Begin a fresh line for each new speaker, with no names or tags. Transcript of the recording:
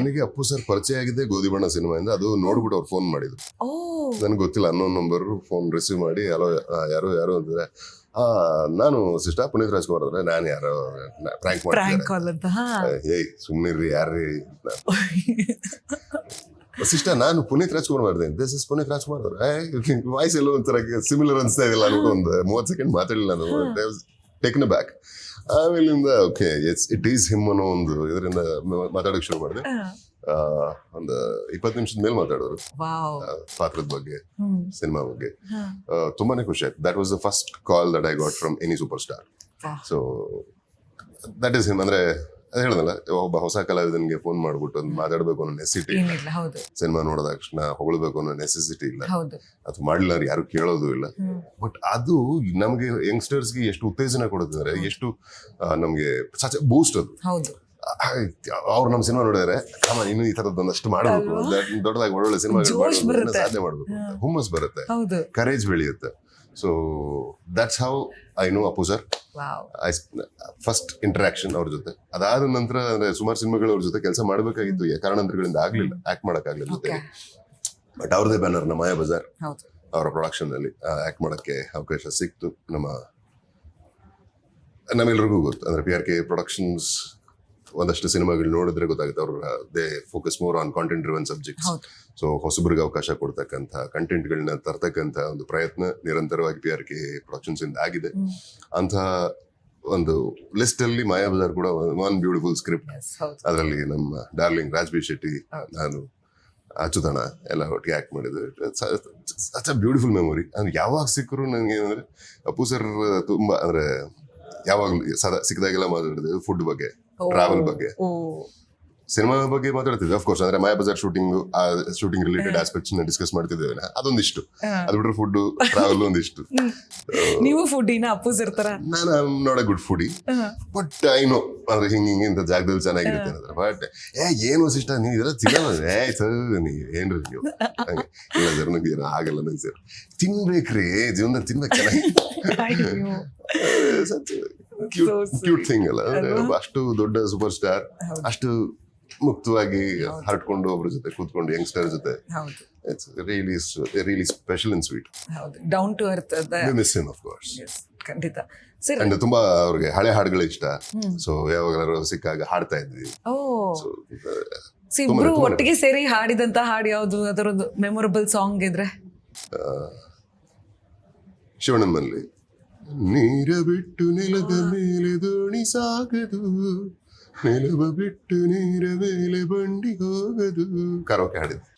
ನನಗೆ ಅಪ್ಪು ಸರ್ ಪರಿಚಯ ಆಗಿದೆ ಗೋಧಿ ಬಣ್ಣ ಸಿನಿಮಾಯಿಂದ ಅದು ನೋಡ್ಬಿಟ್ಟು ಅವ್ರು ಫೋನ್ ಮಾಡಿದ್ರು. ನನಗೆ ಗೊತ್ತಿಲ್ಲ ಅನ್ನೋನ್ ನಂಬರ್ ಫೋನ್ ರಿಸೀವ್ ಮಾಡಿ ಹಲೋ ಯಾರು ಯಾರು? ಅಂದ್ರೆ ಆ ನಾನು ಸಿಸ್ಟರ್ ಪುನೀತ್ ರಾಜ್ಕುಮಾರ್ ಅಂದ್ರೆ ನಾನು ಯಾರೋ ಪ್ರ್ಯಾಂಕ್
ಹಾ.
ಏಯ್ ಸುಮ್ಮನಿರ್ರಿ ಯಾರ್ರಿ? ಸಿಸ್ಟರ್ ನಾನು ಪುನೀತ್ ರಾಜ್ಕುಮಾರ್ ಮಾಡಿದೆ. ದಿಸ್ ಇಸ್ ಪುನೀತ್ ರಾಜ್ಕುಮಾರ್ ಅವ್ರ. ವಾಯ್ಸ್ ಎಲ್ಲೋ ಒಂಥರ ಸಿಮಿಲರ್ ಅನ್ಸ್ತಾ ಇದಿಲ್ಲ ಅನ್ಕೊಂಡು ಒಂದು ಮೂವತ್ತು ಸೆಕೆಂಡ್ ಮಾತಾಡಿಲ್ಲ ನಾನು. ಟೇಕ್ನ ಬ್ಯಾಕ್ ಆಮೇಲಿಂದ okay yes it is him ಅನ್ನೋ ಒಂದು ಇದರಿಂದ ಮಾತಾಡೋಕೆ ಶುರು ಮಾಡಿದೆ. ಆ, ಒಂದು ಇಪ್ಪತ್ತು ನಿಮಿಷದ ಮೇಲೆ ಮಾತಾಡೋರು. ಪಾತ್ರದ ಬಗ್ಗೆ ಸಿನಿಮಾ ಬಗ್ಗೆ. ತುಂಬಾನೇ ಖುಷಿ ಆಯ್ತು. That was the first call that I got from any super
star.
So that is him ಅಂದ್ರೆ ಅದು ಹೇಳ್ದಲ್ಲ ಒಬ್ಬ ಹೊಸ ಕಲಾವಿದನಿಗೆ ಫೋನ್ ಮಾಡ್ಬಿಟ್ಟು ಒಂದು ಮಾತಾಡ್ಬೇಕು ಅನ್ನೋ ನೆಸಿಟಿ ಇಲ್ಲ.
ಏನಿಲ್ಲ ಹೌದು.
ಸಿನಿಮಾ ನೋಡಿದ ತಕ್ಷಣ ಹೊಗಳಬೇಕು ಅನ್ನೋ ನೆಸೆಸಿಟಿ ಇಲ್ಲ.
ಹೌದು.
ಅದು ಮಾಡಲಿಲ್ಲ ಅವ್ರು ಯಾರು ಕೇಳೋದು ಇಲ್ಲ. ಬಟ್ ಅದು ನಮಗೆ ಯಂಗ್ಸ್ಟರ್ಸ್ಗೆ ಎಷ್ಟು ಉತ್ತೇಜನ ಕೊಡುತ್ತೆ ಅಂದ್ರೆ ಎಷ್ಟು ನಮಗೆ ಸಚ ಬೂಸ್ಟ್ ಅದು.
ಹೌದು.
ಅವ್ರು ನಮ್ಮ ಸಿನಿಮಾ ನೋಡಿದ್ರೆ ಕಮ ಇನ್ನು ಈ ತರದ್ದು ಒಂದಷ್ಟು ಮಾಡಬೇಕು? ದೊಡ್ಡದಾಗಿ ಒಳ್ಳೊಳ್ಳೆ ಸಿನಿಮಾ
ಸಾಧ್ಯ ಬರುತ್ತೆ.
ಸಾಧನೆ ಮಾಡಬೇಕು ಹುಮ್ಮಸ್ ಬರುತ್ತೆ. ಕರೇಜ್ ಬೆಳೆಯುತ್ತೆ. So that's how I know Appu sir
wow
I first interaction ಅವ್ರ ಜೊತೆ. ಅದಾದ ನಂತರ ಅಂದ್ರೆ ಸುಮಾರು ಸಿನಿಮಾಗಳು ಅವ್ರ ಜೊತೆ ಕೆಲಸ ಮಾಡಬೇಕಾಗಿತ್ತು. ಕಾರಣಾಂತರಗಳಿಂದ ಆಗ್ಲಿಲ್ಲ ಆಕ್ಟ್ ಮಾಡಕ್ಕಾಗ್ಲಿಲ್ಲ ಜೊತೆ ಬಟ್ ಅವ್ರದೇ ಬ್ಯಾನರ್ ನಮ್ಮ ಮಾಯಾ ಬಜಾರ್. ಅವರ ಪ್ರೊಡಕ್ಷನ್ ಅಲ್ಲಿ ಆಕ್ಟ್ ಮಾಡಕ್ಕೆ ಅವಕಾಶ ಸಿಕ್ತು. ನಮ್ಮ ನಮ್ಮೆಲ್ರಿಗೂ ಗೊತ್ತು. ಅಂದ್ರೆ ಪಿ ಆರ್ ಕೆ ಪ್ರೊಡಕ್ಷನ್ಸ್ ಒಂದಷ್ಟು ಸಿನಿಮಾಗಳು ನೋಡಿದ್ರೆ ಗೊತ್ತಾಗುತ್ತೆ ಅವ್ರ they focus more on content driven
subjects
so ಹೊಸಬ್ರಿಗೆ ಅವಕಾಶ ಕೊಡ್ತಕ್ಕಂಥ ಕಂಟೆಂಟ್ಗಳನ್ನ ತರ್ತಕ್ಕಂಥ ಒಂದು ಪ್ರಯತ್ನ ನಿರಂತರವಾಗಿ ಪಿ ಆರ್ ಕೆ ಪ್ರೊಡಕ್ಷನ್ಸ್ ಇಂದ ಆಗಿದೆ.
ಅಂತಹ
ಅಂತ ಒಂದು ಲಿಸ್ಟ್ ಅಲ್ಲಿ ಮಾಯಾ ಬಜಾರ್ ಕೂಡ ಒನ್ ಬ್ಯೂಟಿಫುಲ್ ಸ್ಕ್ರಿಪ್ಟ್ ಅದರಲ್ಲಿ ನಮ್ಮ ಡಾರ್ಲಿಂಗ್ ರಾಜ್ಬೀರ್ ಶೆಟ್ಟಿ ನಾನು ಅಚ್ಚುತಣ ಎಲ್ಲ ಒಟ್ಟಿಗೆ ಆಕ್ಟ್ ಮಾಡಿದ್ರು ಸಚ್ ಅ ಬ್ಯೂಟಿಫುಲ್ ಮೆಮೊರಿ ಅಂದ್ರೆ ಯಾವಾಗ ಸಿಕ್ಕರು ನನಗೆ ಏನಂದ್ರೆ ಅಪ್ಪು ಸರ್ ತುಂಬಾ ಅಂದ್ರೆ ಯಾವಾಗಲೂ ಸದಾ ಸಿಕ್ಕದಾಗೆಲ್ಲ ಮಾತಾಡಿದ್ರು ಫುಡ್ ಬಗ್ಗೆ. ಟ್ರಾವೆಲ್ ಬಗ್ಗೆ. ಸಿನಿಮಾ ಬಗ್ಗೆ ಮಾತಾಡ್ತಿದ್ವಿ ಅಫ್ಕೋರ್ಸ್ ಅಂದ್ರೆ Maya Bazaar shooting shooting related ಆಸ್ಪೆಕ್ಟ್ಸ್ನ discuss ಮಾಡ್ತಿದ್ದೇವೆ. ಅದೊಂದಿಷ್ಟು. ಅದು ಬಿಟ್ರೆ ಫುಡ್ ಟ್ರಾವೆಲ್ ಒಂದಿಷ್ಟು.
ನೀವು ಫುಡ್ಡಿನ ಅಪ್ಪೋಸ್ ಇರ್ತಾರ?
ನಾನು not a good foodie but I know ಅಂದ್ರೆ ಹಿಂಗ ಹಿಂಗ ಇಂಥ ಜಾಗದಲ್ಲಿ ಚೆನ್ನಾಗಿರುತ್ತೆ ಅಂದ್ರೆ ಬಟ್ ಏ ಏನು ಇಷ್ಟ ನೀವು ಇದ್ರ ತಿನ್ನಲ್ಲ. ಏ ಸರ್ ನೀವು ಏನ್ರಿ ನೀವು? ಇಲ್ಲ ಸರ್ ಆಗಲ್ಲ ನಂಗೆ ಸರ್. ತಿನ್ಬೇಕ್ರಿ ಜೀವನದಲ್ಲಿ ತಿನ್ಬೇಕು ಚೆನ್ನಾಗಿ. ಕ್ಯೂಟ್ ಥಿಂಗ್ ಅಲ್ಲ ಅಷ್ಟು ದೊಡ್ಡ ಸೂಪರ್ ಸ್ಟಾರ್. ಅಷ್ಟು ಮುಕ್ತವಾಗಿ ಹರಡ್ಕೊಂಡು ಒಬ್ರ ಜೊತೆ ಕೂತ್ಕೊಂಡು ಯಂಗ್ಸ್ಟರ್ ಜೊತೆ. It's really really special in
sweet down to earth
miss in of course
ಖಂಡಿತ. ಸರ್
ಅಂಡ್ ತುಂಬಾ ಅವ್ರಿಗೆ ಹಳೆ ಹಾಡುಗಳು ಇಷ್ಟ. ಸೊ ಯಾವಾಗಲಾರು ಸಿಕ್ಕಾಗ ಹಾಡ್ತಾ ಇದ್ವಿ.
ಇಬ್ರು ಒಟ್ಟಿಗೆ ಸೇರಿ ಹಾಡಿದಂತ ಹಾಡು ಯಾವ್ದು? ಅದರೊಂದು ಮೆಮೊರಬಲ್ ಸಾಂಗ್ ಇದ್ರೆ.
ಶಿವಣ್ಣಮ್ಮಲ್ಲಿ ನೀರ ಬಿಟ್ಟು ನೆಲದ ಮೇಲೆ ದೋಣಿ ಸಾಗದು ನೆಲವ ಬಿಟ್ಟು ನೀರ ಮೇಲೆ ಬಂಡಿ ಹೋಗದು ಕರೋಕೆ ಹಾಡಿದ್ವಿ